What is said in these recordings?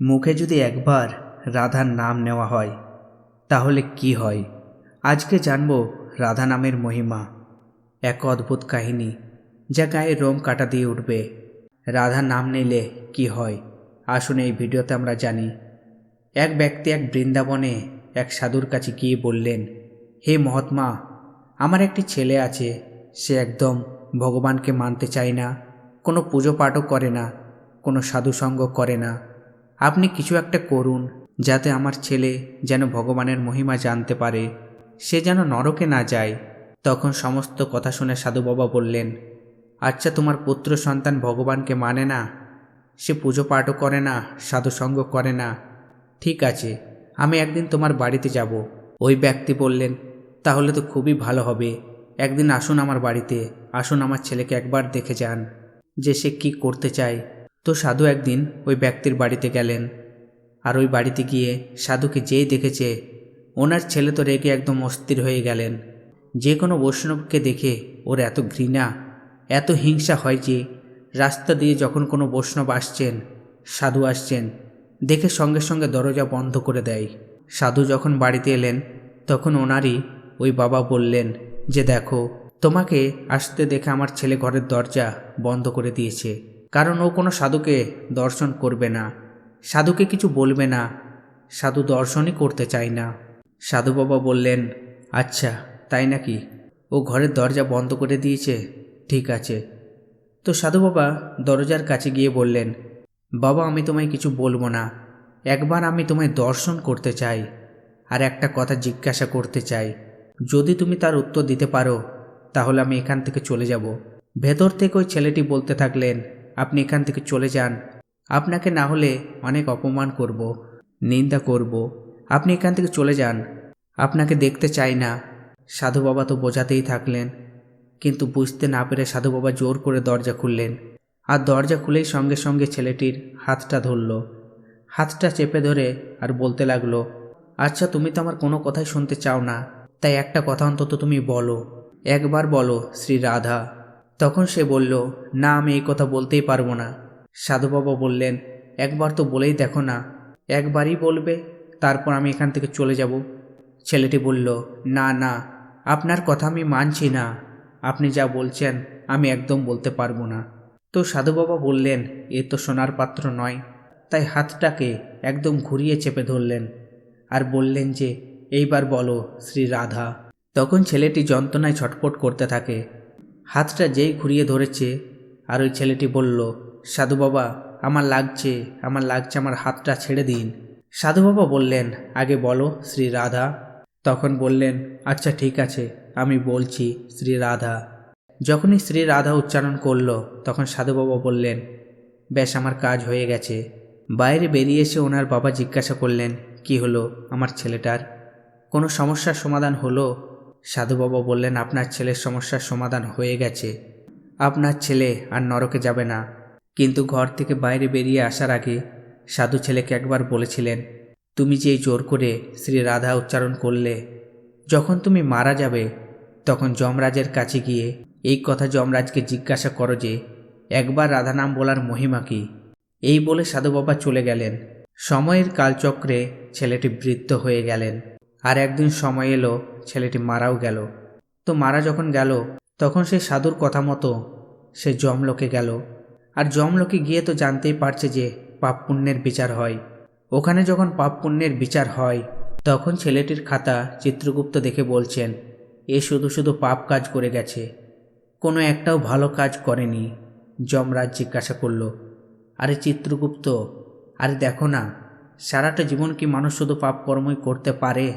মুখে যদি একবার রাধার নাম নেওয়া হয়, তাহলে কি হয়? আজকে জানব রাধা নামের মহিমা। এক অদ্ভুত কাহিনী যা গায়ে রোম কাটা দিয়ে উঠবে। রাধা নাম নিলে কি হয়? আসুন এই ভিডিওতে আমরা জানি। এক ব্যক্তি এক বৃন্দাবনে এক সাধুর কাছে গিয়ে বললেন, হে মহাত্মা, আমার একটি ছেলে আছে। সে একদম ভগবানকে মানতে চায় না। কোনো পুজো পাঠও করে না, কোনো সাধুসঙ্গ করে না। আপনি কিছু একটা করুন, যাতে আমার ছেলে যেন ভগবানের মহিমা জানতে পারে। সে যেন নরকে না যায়। তখন সমস্ত কথা শুনে সাধু বাবা বললেন আচ্ছা তোমার পুত্র সন্তান ভগবানকে মানে না? সে পুজো পাঠও করে না সাধুসঙ্গ করে না। ঠিক আছে, আমি একদিন তোমার বাড়িতে যাব। ওই ব্যক্তি বললেন, তাহলে তো খুবই ভালো হবে। একদিন আসুন আমার বাড়িতে, আসুন আমার ছেলেকে একবার দেখে যান, যে সে কী করতে চায়। তো সাধু একদিন ওই ব্যক্তির বাড়িতে গেলেন আর ওই বাড়িতে গিয়ে সাধুকে যেই দেখেছে, ওনার ছেলে তো রেগে একদম অস্থির হয়ে গেলেন। যে কোনো বৈষ্ণবকে দেখে ওর এত ঘৃণা, এত হিংসা হয় যে রাস্তা দিয়ে যখন কোনো বৈষ্ণব আসছেন, সাধু আসছেন, দেখে সঙ্গে সঙ্গে দরজা বন্ধ করে দেয়। সাধু যখন বাড়িতে এলেন, তখন ওনারই ওই বাবা বললেন যে, দেখো, তোমাকে আসতে দেখে আমার ছেলে ঘরের দরজা বন্ধ করে দিয়েছে। কারণ ও কোনো সাধুকে দর্শন করবে না, সাধুকে কিছু বলবে না, সাধু দর্শনই করতে চায় না। সাধু বাবা বললেন আচ্ছা তাই নাকি? ও ঘরের দরজা বন্ধ করে দিয়েছে, ঠিক আছে। তো সাধু বাবা দরজার কাছে গিয়ে বললেন, বাবা, আমি তোমায় কিছু বলব না। একবার আমি তোমায় দর্শন করতে চাই আর একটা কথা জিজ্ঞাসা করতে চাই। যদি তুমি তার উত্তর দিতে পারো, তাহলে আমি এখান থেকে চলে যাব। ভেতর থেকে ওই ছেলেটি বলতে থাকলেন আপনি এখান থেকে চলে যান। আপনাকে না হলে অনেক অপমান করব, নিন্দা করব। আপনি এখান থেকে চলে যান। আপনাকে দেখতে চাই না। সাধু বাবা তো বোঝাতেই থাকলেন। কিন্তু বুঝতে না পেরে সাধু বাবা জোর করে দরজা খুললেন। আর দরজা খুলেই সঙ্গে সঙ্গে ছেলেটির হাতটা ধরল। হাতটা চেপে ধরে আর বলতে লাগল আচ্ছা তুমি তো আমার কোনো কথাই শুনতে চাও না। তাই একটা কথা অন্তত তুমি বলো। একবার বলো, শ্রী রাধা। তখন সে বলল, না, আমি এই কথা বলতেই পারব না। সাধু বাবা বললেন, একবার তো বলেই দেখো না। একবারই বলবে, তারপর আমি এখান থেকে চলে যাব। ছেলেটি বলল, না না, আপনার কথা আমি মানছি না। আপনি যা বলছেন, আমি একদম বলতে পারব না। তো সাধু বাবা বললেন, এ তো সোনার পাত্র নয়। তাই হাতটাকে একদম ঘুরিয়ে চেপে ধরলেন আর বললেন যে, এইবার বলো শ্রী রাধা। তখন ছেলেটি যন্ত্রণায় ছটফট করতে থাকে হাতটা যেই ঘুরিয়ে ধরেছে, আর ওই ছেলেটি বলল, সাধু বাবা, আমার লাগছে আমার লাগছে, আমার হাতটা ছেড়ে দিন। সাধু বাবা বললেন, আগে বলো, শ্রী রাধা। তখন বললেন আচ্ছা ঠিক আছে, আমি বলছি, শ্রী রাধা। যখনই শ্রী রাধা উচ্চারণ করল, তখন সাধু বাবা বললেন, বেশ, আমার কাজ হয়ে গেছে। বাইরে বেরিয়ে এসে ওনার বাবা জিজ্ঞাসা করলেন, কি হলো, আমার ছেলেটার? কোনো সমস্যার সমাধান হলো? সাধু বাবা বললেন, আপনার ছেলের সমস্যার সমাধান হয়ে গেছে। আপনার ছেলে আর নরকে যাবে না। কিন্তু ঘর থেকে বাইরে বেরিয়ে আসার আগে সাধু ছেলেকে একবার বলেছিলেন, তুমি যে জোর করে শ্রী রাধা উচ্চারণ করলে, যখন তুমি মারা যাবে, তখন যমরাজের কাছে গিয়ে এই কথা যমরাজকে জিজ্ঞাসা করো যে, একবার রাধা নাম বলার মহিমা কি? এই বলে সাধু বাবা চলে গেলেন। সময়ের কালচক্রে ছেলেটি বৃদ্ধ হয়ে গেলেন। আর একদিন সময় এলো, ছেলেটি মারাও গেল। তো মারা যখন গেল, তখন সে সাধুর কথা মতো সে জমলোকে গেল। আর জমলোকে গিয়ে তো জানতেই পারছে যে পাপ পুণ্যের বিচার হয়। ওখানে যখন পাপ পুণ্যের বিচার হয়, তখন ছেলেটির খাতা চিত্রগুপ্ত দেখে বলছেন, এ শুধু শুধু পাপ কাজ করে গেছে। কোনো একটাও ভালো কাজ করেনি। যমরাজ জিজ্ঞাসা করল, আরে চিত্রগুপ্ত, আরে দেখো না সারাটা জীবন কি মানুষ শুধু পাপ কর্মই করতে পারে?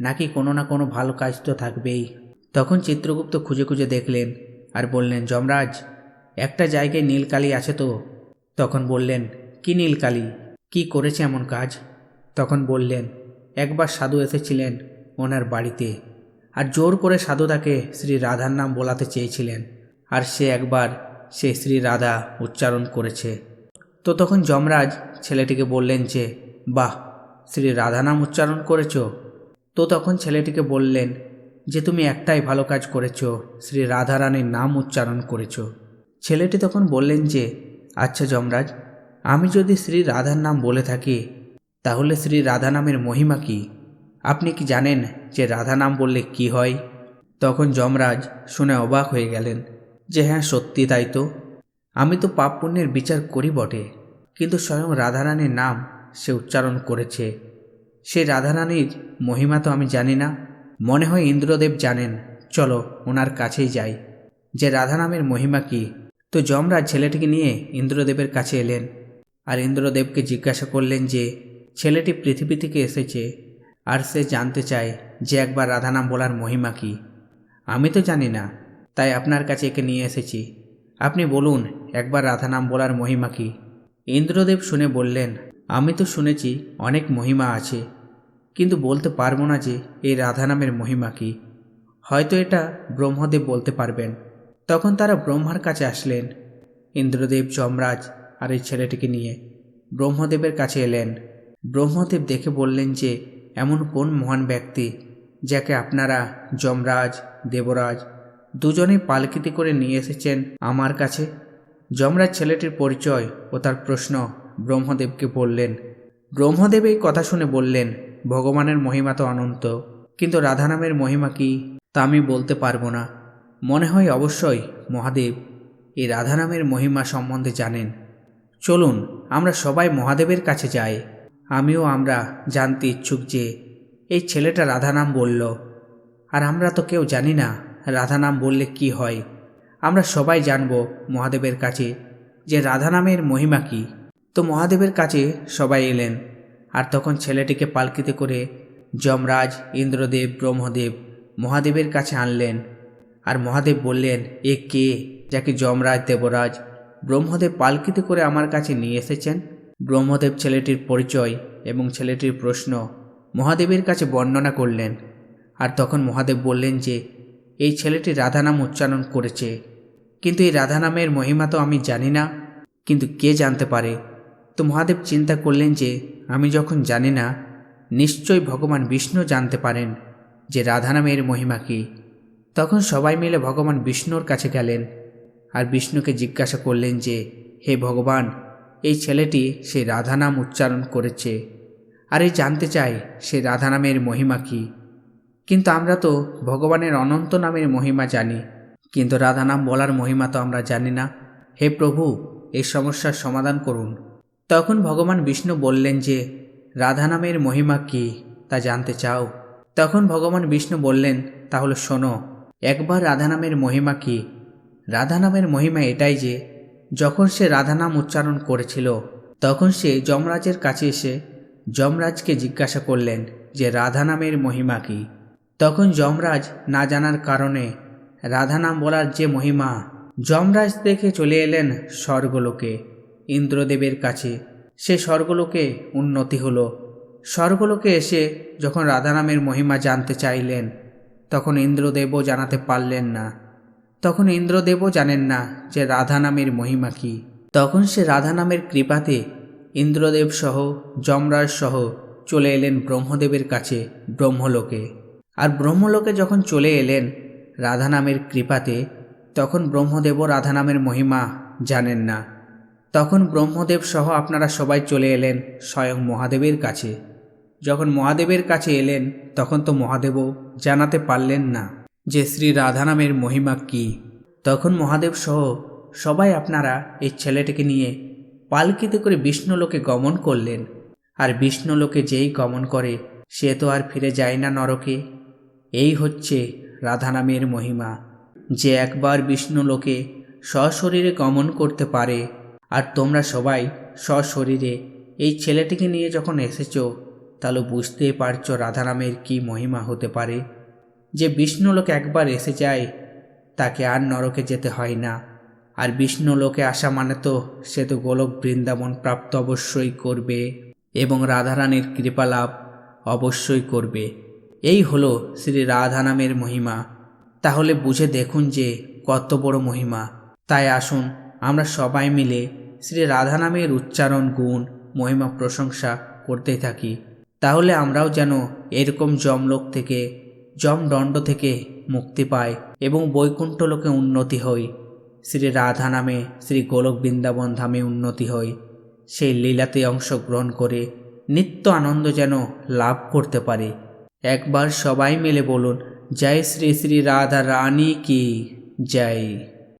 নাকি কোনো না কোনো ভালো কাজ তো থাকবেই? তখন চিত্রগুপ্ত খুঁজে খুঁজে দেখলেন আর বললেন, যমরাজ, একটা জায়গায় নীলকালি আছে তো? তখন বললেন, কি নীলকালি? কি করেছে এমন কাজ? তখন বললেন, একবার সাধু এসেছিলেন ওনার বাড়িতে আর জোর করে সাধু তাকে শ্রী রাধার নাম বলাতে চেয়েছিলেন আর সে একবার সে শ্রী রাধা উচ্চারণ করেছে। তো তখন যমরাজ ছেলেটিকে বললেন যে, বাহ, শ্রী রাধা নাম উচ্চারণ করেছ? তো তখন ছেলেটিকে বললেন, যে তুমি একটাই ভালো কাজ করেছ, শ্রী রাধারানীর নাম উচ্চারণ করেছ। ছেলেটি তখন বললেন যে আচ্ছা যমরাজ, আমি যদি শ্রী রাধার নাম বলে থাকি, তাহলে শ্রী রাধা নামের মহিমা কি? আপনি কি জানেন যে রাধা নাম বললে কি হয়? তখন যমরাজ শুনে অবাক হয়ে গেলেন, যে হ্যাঁ সত্যি তাই তো। আমি তো পাপ পুণ্যের বিচার করি বটে। কিন্তু স্বয়ং রাধারানীর নাম সে উচ্চারণ করেছে। সে রাধারানীর মহিমা তো আমি জানি না। মনে হয় ইন্দ্রদেব জানেন। চলো ওনার কাছেই যাই। যে রাধা নামের মহিমা কি? তো যমরাজ ছেলেটিকে নিয়ে ইন্দ্রদেবের কাছে এলেন। আর ইন্দ্রদেবকে জিজ্ঞাসা করলেন যে, ছেলেটি পৃথিবী থেকে এসেছে। আর সে জানতে চায় যে একবার রাধা নাম বলার মহিমা কি। আমি তো জানি না, তাই আপনার কাছে একে নিয়ে এসেছি। আপনি বলুন, একবার রাধা নাম বলার মহিমা কি? ইন্দ্রদেব শুনে বললেন, আমি তো শুনেছি অনেক মহিমা আছে, কিন্তু বলতে পারব না যে এই রাধা নামের মহিমা কি। হয়তো এটা ব্রহ্মদেব বলতে পারবেন। তখন তারা ব্রহ্মার কাছে আসলেন। ইন্দ্রদেব, যমরাজ আর এই ছেলেটিকে নিয়ে ব্রহ্মদেবের কাছে এলেন। ব্রহ্মদেব দেখে বললেন যে, এমন কোন মহান ব্যক্তি যাকে আপনারা যমরাজ, দেবরাজ দুজনেই পালকিতে করে নিয়ে এসেছেন আমার কাছে? যমরাজ ছেলেটির পরিচয় ও তার প্রশ্ন ব্রহ্মদেবকে বললেন ব্রহ্মদেব এই কথা শুনে বললেন, ভগবানের মহিমা তো অনন্ত, কিন্তু রাধা নামের মহিমা কি, তা আমি বলতে পারব না। মনে হয় অবশ্যই মহাদেব এই রাধা নামের মহিমা সম্বন্ধে জানেন। চলুন, আমরা সবাই মহাদেবের কাছে যাই। আমিও আমরা জানতে ইচ্ছুক যে এই ছেলেটা রাধা নাম বলল। আর আমরা তো কেউ জানি না রাধা নাম বললে কি হয়। আমরা সবাই জানব মহাদেবের কাছে যে রাধা নামের মহিমা কি। তো মহাদেবের কাছে সবাই এলেন, আর তখন ছেলেটিকে পালকিতে করে যমরাজ, ইন্দ্রদেব, ব্রহ্মদেব মহাদেবের কাছে আনলেন। আর মহাদেব বললেন, এ কে যাকে যমরাজ, দেবরাজ, ব্রহ্মদেব পালকিতে করে আমার কাছে নিয়ে এসেছেন? ব্রহ্মদেব ছেলেটির পরিচয় এবং ছেলেটির প্রশ্ন মহাদেবের কাছে বর্ণনা করলেন। আর তখন মহাদেব বললেন যে, এই ছেলেটি রাধা নাম উচ্চারণ করেছে। কিন্তু এই রাধা নামের মহিমা তো আমি জানি না। কিন্তু কে জানতে পারে? তো মহাদেব চিন্তা করলেন যে, আমি যখন জানি না নিশ্চয়ই ভগবান বিষ্ণু জানতে পারেন যে রাধা নামের মহিমা কী। তখন সবাই মিলে ভগবান বিষ্ণুর কাছে গেলেন আর বিষ্ণুকে জিজ্ঞাসা করলেন যে, হে ভগবান, এই ছেলেটি সে রাধা নাম উচ্চারণ করেছে আর এই জানতে চাই সে রাধা নামের মহিমা কী। কিন্তু আমরা তো ভগবানের অনন্ত নামের মহিমা জানি। কিন্তু রাধা নাম বলার মহিমা তো আমরা জানি না। হে প্রভু, এই সমস্যার সমাধান করুন। তখন ভগবান বিষ্ণু বললেন যে, রাধা নামের মহিমা কী তা জানতে চাও? তখন ভগবান বিষ্ণু বললেন, তাহলে শোনো, একবার রাধা নামের মহিমা কি? রাধা নামের মহিমা এটাই যে, যখন সে রাধা নাম উচ্চারণ করেছিল, তখন সে যমরাজের কাছে এসে যমরাজকে জিজ্ঞাসা করলেন যে, রাধা নামের মহিমা কি? তখন যমরাজ না জানার কারণে রাধা নাম বলার যে মহিমা, যমরাজ দেখে চলে এলেন স্বর্গলোকে, ইন্দ্রদেবের কাছে। সে স্বর্গলোকে উন্নতি হলো। স্বর্গলোকে এসে যখন রাধা নামের মহিমা জানতে চাইলেন, তখন ইন্দ্রদেবও জানাতে পারলেন না। তখন ইন্দ্রদেবও জানেন না যে রাধা নামের মহিমা কী। তখন সে রাধা নামের কৃপাতে ইন্দ্রদেব সহ, যমরাজ সহ চলে এলেন ব্রহ্মদেবের কাছে, ব্রহ্মলোকে। আর ব্রহ্মলোকে যখন চলে এলেন রাধা নামের কৃপাতে তখন ব্রহ্মদেবও রাধা নামের মহিমা জানেন না। তখন ব্রহ্মদেব সহ আপনারা সবাই চলে এলেন স্বয়ং মহাদেবের কাছে। যখন মহাদেবের কাছে এলেন, তখন তো মহাদেবও জানাতে পারলেন না যে শ্রী রাধা নামের মহিমা কী। তখন মহাদেব সহ সবাই আপনারা এই ছেলেটিকে নিয়ে পালকিতে করে বিষ্ণুলোকে গমন করলেন। আর বিষ্ণুলোকে যেই গমন করে, সে তো আর ফিরে যায় না নরকে। এই হচ্ছে রাধা নামের মহিমা। যে একবার বিষ্ণুলোকে সশরীরে গমন করতে পারে, আর তোমরা সবাই সশরীরে এই ছেলেটিকে নিয়ে যখন এসেছ, তাহলে বুঝতেই পারছ রাধা নামের কী মহিমা হতে পারে। যে বিষ্ণুলোকে একবার এসে যায়, তাকে আর নরকে যেতে হয় না। আর বিষ্ণুলোকে আসা মানে তো সে তো গোলক বৃন্দাবন প্রাপ্ত অবশ্যই করবে, এবং রাধারানীর কৃপালাভ অবশ্যই করবে। এই হলো শ্রী রাধা নামের মহিমা। তাহলে বুঝে দেখুন যে কত বড় মহিমা। তাই আসুন আমরা সবাই মিলে শ্রী রাধা নামের উচ্চারণ, গুণ, মহিমা প্রশংসা করতে থাকি। তাহলে আমরাও যেন এরকম যমলোক থেকে, যমদণ্ড থেকে মুক্তি পাই এবং বৈকুণ্ঠ লোকে উন্নতি হই। শ্রী রাধা নামে শ্রী গোলক বৃন্দাবন ধামে উন্নতি হই। সেই লীলাতে অংশগ্রহণ করে নিত্য আনন্দ যেন লাভ করতে পারে। একবার সবাই মিলে বলুন জয় শ্রী শ্রী রাধা রানী কি? জয়।